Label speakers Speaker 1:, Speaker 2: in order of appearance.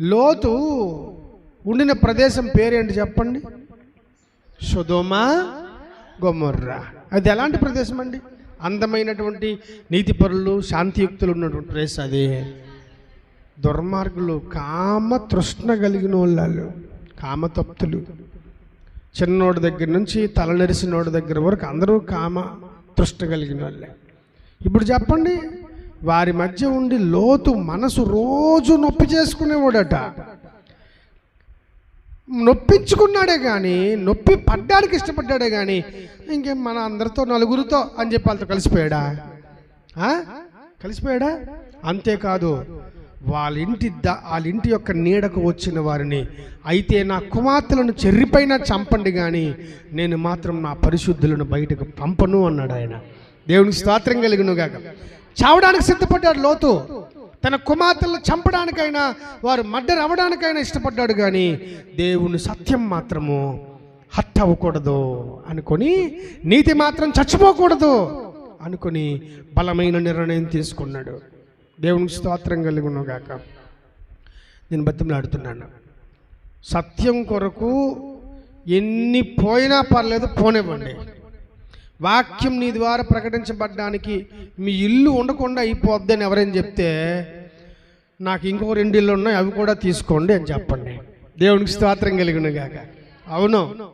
Speaker 1: లోతు ఉండిన ప్రదేశం పేరేంటి చెప్పండి? Sodom Gomorrah. అది ఎలాంటి ప్రదేశం అండి? అందమైనటువంటి నీతిపరులు శాంతియుక్తులు ఉన్నటువంటి ప్రదేశం అదే. దుర్మార్గులు కామ తృష్ణ కలిగిన వాళ్ళు కామతప్తులు. చిన్నోడి దగ్గర నుంచి తలనెరిసినోడి దగ్గర వరకు అందరూ కామ తృష్ణ కలిగిన వాళ్ళే. ఇప్పుడు చెప్పండి వారి మధ్య ఉండి లోతు మనసు రోజు నొప్పి చేసుకునేవాడట. నొప్పించుకున్నాడే కానీ నొప్పి పడ్డానికి ఇష్టపడ్డాడే కానీ ఇంకేం మన అందరితో నలుగురితో అని చెప్పి వాళ్ళతో కలిసిపోయాడా? కలిసిపోయాడా? అంతేకాదు వాళ్ళ ఇంటి ద వాళ్ళ ఇంటి యొక్క నీడకు వచ్చిన వారిని అయితే నా కుమార్తెలను చెర్రిపైన చంపండి కానీ నేను మాత్రం నా పరిశుద్ధులను బయటకు పంపను అన్నాడు ఆయన. దేవునికి స్తోత్రం కలిగినగాక. చావడానికి సిద్ధపడ్డాడు లోతు. తన కుమార్తెలను చంపడానికైనా వారు మర్డర్ అవ్వడానికైనా ఇష్టపడ్డాడు కానీ దేవుని సత్యం మాత్రము హట్ అవ్వకూడదు అనుకొని నీతి మాత్రం చచ్చిపోకూడదు అనుకొని బలమైన నిర్ణయం తీసుకున్నాడు. దేవునికి స్తోత్రం కలిగి గాక నేను బతిమలాడుతున్నాను సత్యం కొరకు ఎన్ని పోయినా పర్లేదు పోనివ్వండి. వాక్యం నీ ద్వారా ప్రకటించబడడానికి మీ ఇల్లు ఉండకుండా అయిపోద్దని ఎవరైనా చెప్తే నాకు ఇంకో రెండు ఇల్లు ఉన్నాయి అవి కూడా తీసుకోండి అని చెప్పండి. దేవునికి స్తోత్రం కలిగిన గాక అవును.